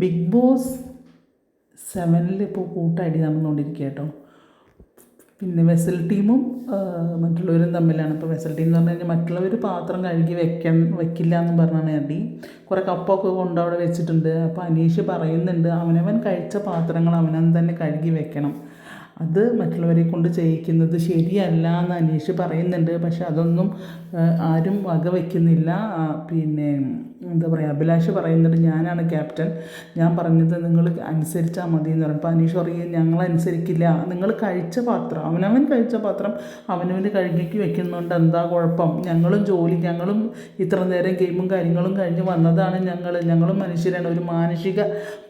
Big boss സെവനിൽ ഇപ്പോൾ കൂട്ടടി നടന്നുകൊണ്ടിരിക്കുക കേട്ടോ. പിന്നെ വെസൽ ടീമും മറ്റുള്ളവരും തമ്മിലാണ്. ഇപ്പോൾ വെസൽ ടീം എന്ന് പറഞ്ഞു കഴിഞ്ഞാൽ മറ്റുള്ളവർ പാത്രം കഴുകി വെക്കാൻ വെക്കില്ല എന്ന് പറഞ്ഞാണ് അടി കുറേ കപ്പൊക്കെ കൊണ്ട് അവിടെ വെച്ചിട്ടുണ്ട്. അപ്പോൾ അനീഷ് പറയുന്നുണ്ട് അവനവൻ കഴിച്ച പാത്രങ്ങൾ അവനവൻ തന്നെ കഴുകി വെക്കണം. അത് മറ്റുള്ളവരെ കൊണ്ട് ചെയ്യിക്കുന്നത് ശരിയല്ല എന്ന് അനീഷ് പറയുന്നുണ്ട്. പക്ഷെ അതൊന്നും ആരും വക വയ്ക്കുന്നില്ല പിന്നെ എന്താ പറയുക അഭിലാഷ് പറയുന്നുണ്ട് ഞാനാണ് ക്യാപ്റ്റൻ. ഞാൻ പറഞ്ഞത് നിങ്ങൾ അനുസരിച്ചാൽ മതി എന്ന് പറയും അപ്പോൾ അനീഷ് പറയും ഞങ്ങൾ അനുസരിക്കില്ല. നിങ്ങൾ കഴിച്ച പാത്രം അവനവൻ കഴിച്ച പാത്രം അവനവന് കഴുകിക്ക് വെക്കുന്നുണ്ട് എന്താ കുഴപ്പം? ഞങ്ങളും ജോലി ഞങ്ങളും ഇത്ര നേരം ഗെയിമും കാര്യങ്ങളും കഴിഞ്ഞ് വന്നതാണ് ഞങ്ങൾ. ഞങ്ങളും മനുഷ്യരാണ്. ഒരു മാനസിക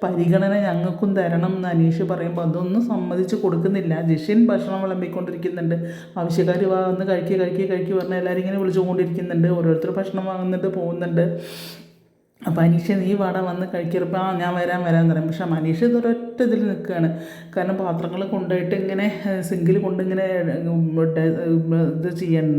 പരിഗണന ഞങ്ങൾക്കും തരണം എന്ന് അനീഷ് പറയുമ്പോൾ അതൊന്നും സമ്മതിച്ച് കൊടുക്കുന്നില്ല. ജിഷിൻ ഭക്ഷണം വിളമ്പിക്കൊണ്ടിരിക്കുന്നുണ്ട്. ആവശ്യക്കാർ വന്ന് കഴിക്കുക കഴിക്കുക കഴിക്കുക പറഞ്ഞാൽ എല്ലാവരും ഇങ്ങനെ വിളിച്ചുകൊണ്ടിരിക്കുന്നുണ്ട്. ഓരോരുത്തർ ഭക്ഷണം വാങ്ങുന്നുണ്ട് പോകുന്നുണ്ട്. അപ്പോൾ അനീഷ നീ വാടാ വന്ന് കഴിക്കരുപ്പോൾ ആ ഞാൻ വരാൻ വരാൻ പറയാം. പക്ഷെ മനീഷ ഇതൊരൊറ്റ ഇതിൽ നിൽക്കുകയാണ് കാരണം പാത്രങ്ങൾ കൊണ്ടുപോയിട്ട് ഇങ്ങനെ സിങ്കിൽ കൊണ്ടിങ്ങനെ ഇത് ചെയ്യണം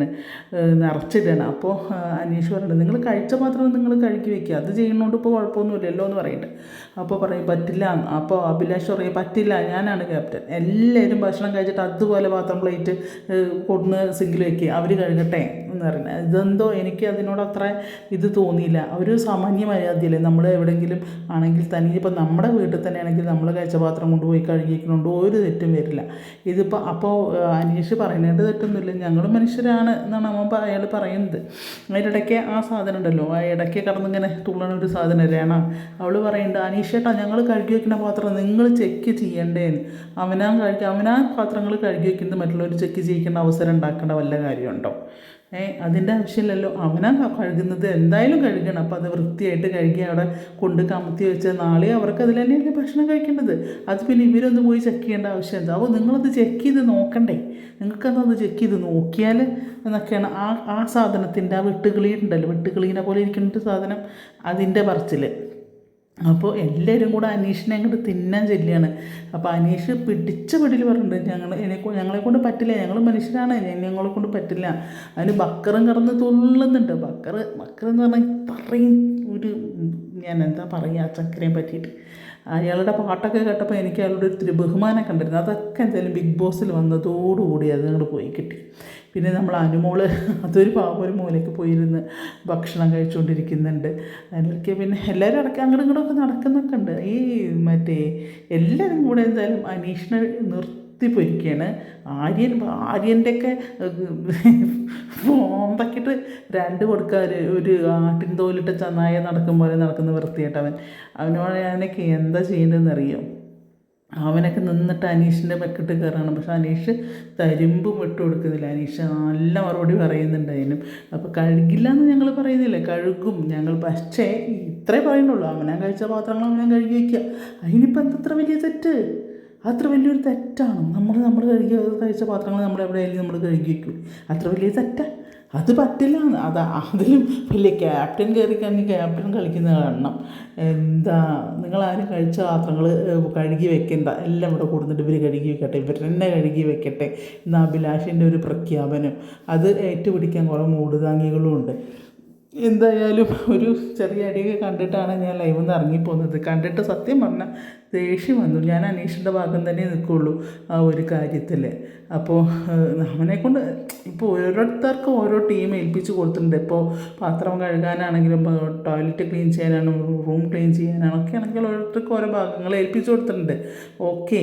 നിറച്ചിടണം. അപ്പോൾ അനീഷ് പറയുന്നത് നിങ്ങൾ കഴിച്ച പാത്രം നിങ്ങൾ കഴുകി വെക്കുക അത് ചെയ്യുന്നതുകൊണ്ട് ഇപ്പോൾ കുഴപ്പമൊന്നുമില്ലല്ലോ എന്ന് പറയുന്നുണ്ട് അപ്പോൾ പറയും പറ്റില്ല. അപ്പോൾ അഭിലാഷ് പറയും പറ്റില്ല ഞാനാണ് ക്യാപ്റ്റൻ. എല്ലാവരും ഭക്ഷണം കഴിച്ചിട്ട് അതുപോലെ പാത്രം പ്ലേറ്റ് കൊണ്ട് സിങ്കിൽ വെക്കുക അവർ കഴുകട്ടെ എന്ന് പറയുന്നത് ഇതെന്തോ എനിക്ക് അതിനോട് അത്ര ഇത് തോന്നിയില്ല. അവർ സാമാന്യ മര്യാദയല്ലേ? നമ്മൾ എവിടെയെങ്കിലും ആണെങ്കിൽ തന്നെ ഇപ്പോൾ നമ്മുടെ വീട്ടിൽ തന്നെ ആണെങ്കിൽ നമ്മൾ കഴിച്ച പാത്രം കൊണ്ടുപോയി കഴുകിക്കുന്നുണ്ട് ഒരു തെറ്റും വരില്ല. ഇതിപ്പോൾ അപ്പോൾ അനീഷ് പറയുന്നത് തെറ്റൊന്നുമില്ല. ഞങ്ങൾ മനുഷ്യരാണ് എന്നാണ് പ- അയാൾ പറയുന്നത്. അതിനിടയ്ക്ക് ആ സാധനം ഉണ്ടല്ലോ. ആ ഇടയ്ക്ക് കടന്നിങ്ങനെ തുള്ളണ ഒരു സാധനം രേണ അവൾ പറയുന്നുണ്ട് അനീഷേട്ടാ ഞങ്ങൾ കഴുകി വയ്ക്കുന്ന പാത്രം നിങ്ങൾ ചെക്ക് ചെയ്യേണ്ടേന്ന്. അവനാ കഴുകി അവനാ പാത്രങ്ങൾ കഴുകി വയ്ക്കുന്നത് മറ്റുള്ളവർ ചെക്ക് ചെയ്യിക്കേണ്ട അവസരം ഉണ്ടാക്കേണ്ട വല്ല കാര്യമുണ്ടോ? ഏ അതിന്റെ ആവശ്യമില്ലല്ലോ. അവനാ കഴുകുന്നത്. എന്തായാലും കഴുകണം. അപ്പോൾ അത് വൃത്തിയായിട്ട് കഴുകി അവിടെ കൊണ്ട് കമത്തി വെച്ച നാളെ അവർക്ക് അതിൽ തന്നെയല്ലേ ഭക്ഷണം കഴിക്കേണ്ടത്? അത് പിന്നെ ഇവരൊന്ന് പോയി ചെക്ക് ചെയ്യേണ്ട ആവശ്യം എന്താ? അപ്പോൾ നിങ്ങളത് ചെക്ക് ചെയ്ത് നോക്കണ്ടേ? നിങ്ങൾക്കതൊന്ന് ചെക്ക് ചെയ്ത് നോക്കിയാൽ എന്നൊക്കെയാണ് ആ ആ സാധനത്തിന്റെ ആ വെട്ടുകിളി ഉണ്ടല്ലോ. വെട്ടുകിളീനെ പോലെ ഇരിക്കുന്ന സാധനം അതിന്റെ പറച്ചിൽ അപ്പോൾ എല്ലാവരും കൂടെ അനീഷിനെ അങ്ങോട്ട് തിന്നാൻ ചെല്ലുകയാണ് അപ്പോൾ അനീഷ് പിടിച്ച പിടിയിൽ പറഞ്ഞിട്ടുണ്ട് ഞങ്ങൾ എന്നെ ഞങ്ങളെ കൊണ്ട് പറ്റില്ല ഞങ്ങൾ മനുഷ്യരാണ് ഞങ്ങളെ കൊണ്ട് പറ്റില്ല. അതിന് ബക്കറും കിടന്ന് തുള്ളുന്നുണ്ട്. ബക്കർ എന്ന് പറഞ്ഞാൽ ഇത്രയും ഒരു ഞാൻ എന്താ പറയുക ആ ചക്കരയെ പറ്റിയിട്ട്. അയാളുടെ പാട്ടൊക്കെ കേട്ടപ്പോൾ എനിക്ക് അയാളുടെ ഒത്തിരി ബഹുമാനം കണ്ടിരുന്നു. അതൊക്കെ എന്തായാലും ബിഗ് ബോസിൽ വന്നതോടുകൂടി അത് അങ്ങോട്ട് പോയി കിട്ടി. പിന്നെ നമ്മൾ അനുമോൾ അതൊരു പാവം ഒരു മൂലയ്ക്ക് പോയിരുന്ന് ഭക്ഷണം കഴിച്ചുകൊണ്ടിരിക്കുന്നുണ്ട് അതിലൊക്കെ പിന്നെ എല്ലാവരും അടക്കം അങ്ങോട്ടും ഇങ്ങോട്ടൊക്കെ നടക്കുന്നൊക്കെ ഉണ്ട്. ഈ മറ്റേ എല്ലാവരും കൂടെ എന്തായാലും അനീഷിനെ നിർത്തി പൊരിക്കുകയാണ് ആര്യൻ ആര്യന്റെയൊക്കെ ഫോമ്പക്കിട്ട് രണ്ട് കൊടുക്കാൻ ഒരു ആട്ടിൻ തോലിട്ട ചന്നായ നടക്കും പോലെ നടക്കുന്ന വൃത്തിയായിട്ടവൻ അവനോട് ഞാനൊക്കെ എന്താ ചെയ്യേണ്ടതെന്ന് അറിയാം അവനൊക്കെ നിന്നിട്ട് അനീഷിന്റെ ബക്കറ്റ് കയറണം. പക്ഷെ അനീഷ് തരുമ്പും വിട്ടു കൊടുക്കുന്നില്ല. അനീഷ് നല്ല മറുപടി പറയുന്നുണ്ട് അതിനും. അപ്പോൾ കഴുകില്ല എന്ന് ഞങ്ങൾ പറയുന്നില്ല. കഴുകും ഞങ്ങൾ. പക്ഷേ ഇത്രേ പറയുന്നുള്ളൂ. അവനാൻ കഴിച്ച പാത്രങ്ങൾ അവനാൻ കഴുകി വയ്ക്കുക. അതിനിപ്പോൾ എന്തത്ര വലിയ തെറ്റ്. അത്ര വലിയൊരു തെറ്റാണ്. നമ്മൾ നമ്മൾ കഴുകി കഴിച്ച പാത്രങ്ങൾ നമ്മൾ എവിടെയായാലും നമ്മൾ കഴുകി വയ്ക്കും. അത്ര വലിയ തെറ്റാ. അത് പറ്റില്ല. അത് അതിലും വലിയ ക്യാപ്റ്റൻ കയറി കഴിഞ്ഞ് ക്യാപ്റ്റൻ കളിക്കുന്ന കാണണം എന്താ നിങ്ങളാരും കഴിച്ച പാത്രങ്ങൾ കഴുകി വെക്കേണ്ട. എല്ലാം ഇവിടെ കൊടുത്തിട്ട് ഇവർ കഴുകി വെക്കട്ടെ. ഇവർ തന്നെ കഴുകി വെക്കട്ടെ. എന്ന അഭിലാഷിന്റെ ഒരു പ്രഖ്യാപനം. അത് ഏറ്റുപിടിക്കാൻ കുറേ മൂടുതാങ്ങികളും ഉണ്ട് എന്തായാലും ഒരു ചെറിയ അടിയൊക്കെ കണ്ടിട്ടാണ് ഞാൻ ലൈവിൽ നിന്ന് ഇറങ്ങിപ്പോകുന്നത് കണ്ടിട്ട് സത്യം പറഞ്ഞാൽ ദേഷ്യം വന്നു. ഞാൻ അനീഷിന്റെ ഭാഗം തന്നെ നിൽക്കുള്ളൂ ആ ഒരു കാര്യത്തിൽ അപ്പോൾ അവനെ കൊണ്ട് ഇപ്പോൾ ഓരോരുത്തർക്കും ഓരോ ടീം ഏൽപ്പിച്ച് കൊടുത്തിട്ടുണ്ട്. ഇപ്പോൾ പാത്രം കഴുകാനാണെങ്കിലും ടോയ്ലറ്റ് ക്ലീൻ ചെയ്യാനാണ് റൂം ക്ലീൻ ചെയ്യാനാണോ ഒക്കെ ആണെങ്കിൽ ഓരോരുത്തർക്കും ഓരോ ഭാഗങ്ങൾ ഏൽപ്പിച്ച് കൊടുത്തിട്ടുണ്ട്. ഓക്കെ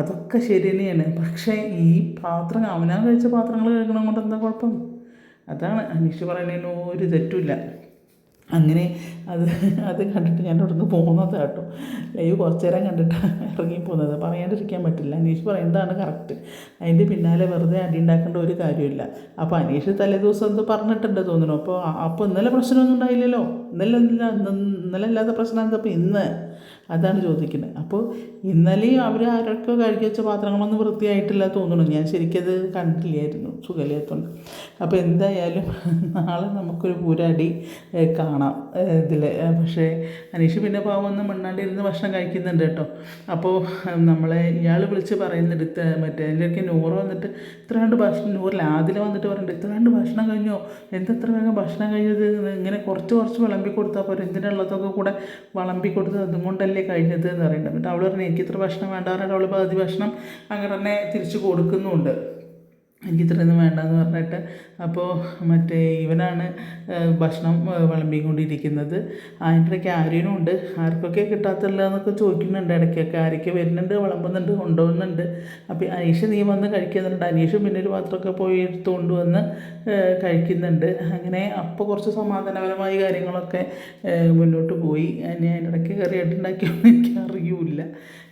അതൊക്കെ ശരി തന്നെയാണ്. പക്ഷേ ഈ പാത്രം അവനാ കഴിച്ച പാത്രങ്ങൾ കഴുകണം കൊണ്ട് എന്താ കുഴപ്പം? അതാണ് അനീഷ് പറയുന്നതിന് ഒരു തെറ്റുമില്ല. അങ്ങനെ അത് അത് കണ്ടിട്ട് ഞാൻ അവിടെ പോകുന്നത് കേട്ടോ. ലൈവ് കുറച്ച് നേരം കണ്ടിട്ടാണ് ഇറങ്ങി പോകുന്നത്. പറയാണ്ടിരിക്കാൻ പറ്റില്ല. അനീഷ് പറയുന്നതാണ് കറക്റ്റ് അതിന്റെ പിന്നാലെ വെറുതെ അടി ഉണ്ടാക്കേണ്ട ഒരു കാര്യമില്ല. അപ്പോൾ അനീഷ് തലേ ദിവസം എന്ത് പറഞ്ഞിട്ടുണ്ട് തോന്നുന്നു. അപ്പോൾ അപ്പോൾ ഇന്നലെ പ്രശ്നമൊന്നും ഉണ്ടായില്ലല്ലോ. ഇന്നലെ ഇന്നലെ അല്ലാത്ത പ്രശ്നം എന്താ? അപ്പോൾ ഇന്ന് അതാണ് ചോദിക്കുന്നത്. അപ്പോൾ ഇന്നലെയും അവർ ആരൊക്കെ കഴുകി വെച്ച പാത്രങ്ങളൊന്നും വൃത്തിയായിട്ടില്ല തോന്നുന്നു. ഞാൻ ശരിക്കത് കണ്ടില്ലായിരുന്നു. സുഖമില്ലാത്തതുകൊണ്ട് അപ്പോൾ എന്തായാലും നാളെ നമുക്കൊരു പൂരാടി കാണാം ഇതിൽ പക്ഷേ അനീഷ് പിന്നെ പാവമൊന്നും മണ്ണാണ്ടിരുന്ന് ഭക്ഷണം കഴിക്കുന്നുണ്ട് കേട്ടോ. അപ്പോൾ നമ്മളെ ഇയാൾ വിളിച്ച് പറയുന്നെടുത്ത് മറ്റേ അതിലേക്ക് നൂറ് വന്നിട്ട് ഇത്ര ഭക്ഷണം നൂറിൽ ആദ്യം വന്നിട്ട് പറയുന്നുണ്ട് ഇത്ര ഭക്ഷണം കഴിഞ്ഞോ? എന്തെത്ര വേഗം ഭക്ഷണം കഴിഞ്ഞത്? ഇങ്ങനെ കുറച്ച് കുറച്ച് വിളമ്പി കൊടുത്താൽ പോരെ? എന്തിനുള്ളതൊക്കെ കൂടെ വിളമ്പി കൊടുത്ത് അതും കൊണ്ടല്ലേ കഴിഞ്ഞത് എന്ന് പറയുന്നത്. എന്നിട്ട് അവൾ പറഞ്ഞു എനിക്ക് ഇത്ര ഭക്ഷണം വേണ്ട പറഞ്ഞിട്ട് അവൾ പകുതി ഭക്ഷണം അങ്ങനെ തന്നെ തിരിച്ച് കൊടുക്കുന്നുമുണ്ട് എനിക്ക് ഇത്രയൊന്നും വേണ്ടെന്ന് പറഞ്ഞിട്ട് അപ്പോൾ മറ്റേ ഇവനാണ് ഭക്ഷണം വിളമ്പിക്കൊണ്ടിരിക്കുന്നത്. അതിന്റെ ഇടയ്ക്ക് ആര്യനും ഉണ്ട്. ആർക്കൊക്കെ കിട്ടാത്തല്ല എന്നൊക്കെ ചോദിക്കുന്നുണ്ട്. ഇടയ്ക്കൊക്കെ ആരൊക്കെ വരുന്നുണ്ട് വിളമ്പുന്നുണ്ട് കൊണ്ടുപോകുന്നുണ്ട്. അപ്പോൾ അനീഷ് നീ വന്ന് കഴിക്കുന്നുണ്ട്. അനീഷ് പിന്നെ ഒരു പാത്രമൊക്കെ പോയി എടുത്തുകൊണ്ട് വന്ന് കഴിക്കുന്നുണ്ട്. അങ്ങനെ അപ്പോൾ കുറച്ച് സമാധാനപരമായ കാര്യങ്ങളൊക്കെ മുന്നോട്ട് പോയി. ഞാൻ ഇടയ്ക്ക് കയറി ഉണ്ടാക്കിയൊന്നും എനിക്ക് അറിയൂല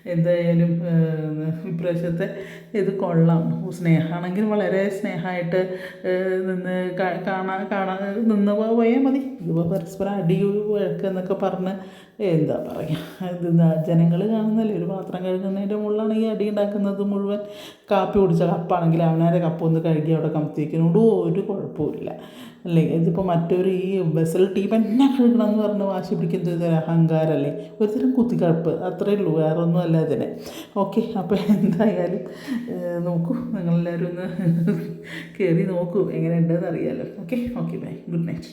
എന്തായാലും ഇപ്രാവശ്യത്തെ ഇത് കൊള്ളാം. സ്നേഹമാണെങ്കിൽ വളരെ സ്നേഹമായിട്ട് നിന്ന് കാണാൻ കാണാൻ നിന്ന് പോയാൽ മതി. ഇതിപ്പോൾ പരസ്പരം അടി വഴക്ക് എന്നൊക്കെ പറഞ്ഞ് എന്താ പറയുക ഇത് ജനങ്ങൾ കാണുന്നല്ലേ? ഒരു പാത്രം കഴുകുന്നതിന്റെ മുകളിലാണ് ഈ അടി ഉണ്ടാക്കുന്നത് മുഴുവൻ. കാപ്പി കുടിച്ച കപ്പാണെങ്കിൽ കപ്പ് ഒന്ന് കഴുകി അവിടെ കമത്തിയേക്കുന്നതുകൊണ്ട് ഒരു കുഴപ്പമില്ല അല്ലേ? ഇതിപ്പോൾ മറ്റൊരു ഈ ബസ്സിൽ ടീ എന്നെ കഴുകണം എന്ന് പറഞ്ഞ് വാശി പിടിക്കുന്നത് ഒരു അഹങ്കാരമല്ലേ? ഒരു തരം കുത്തിക്കഴപ്പ്. അത്രയേ ഉള്ളൂ. വേറെ ഒന്നും അല്ല അതിന് ഓക്കെ അപ്പോൾ എന്തായാലും നോക്കൂ. നിങ്ങളെല്ലാവരും ഒന്ന് കയറി നോക്കൂ. എങ്ങനെയുണ്ടെന്ന് അറിയാമല്ലോ okay okay bye. Good night.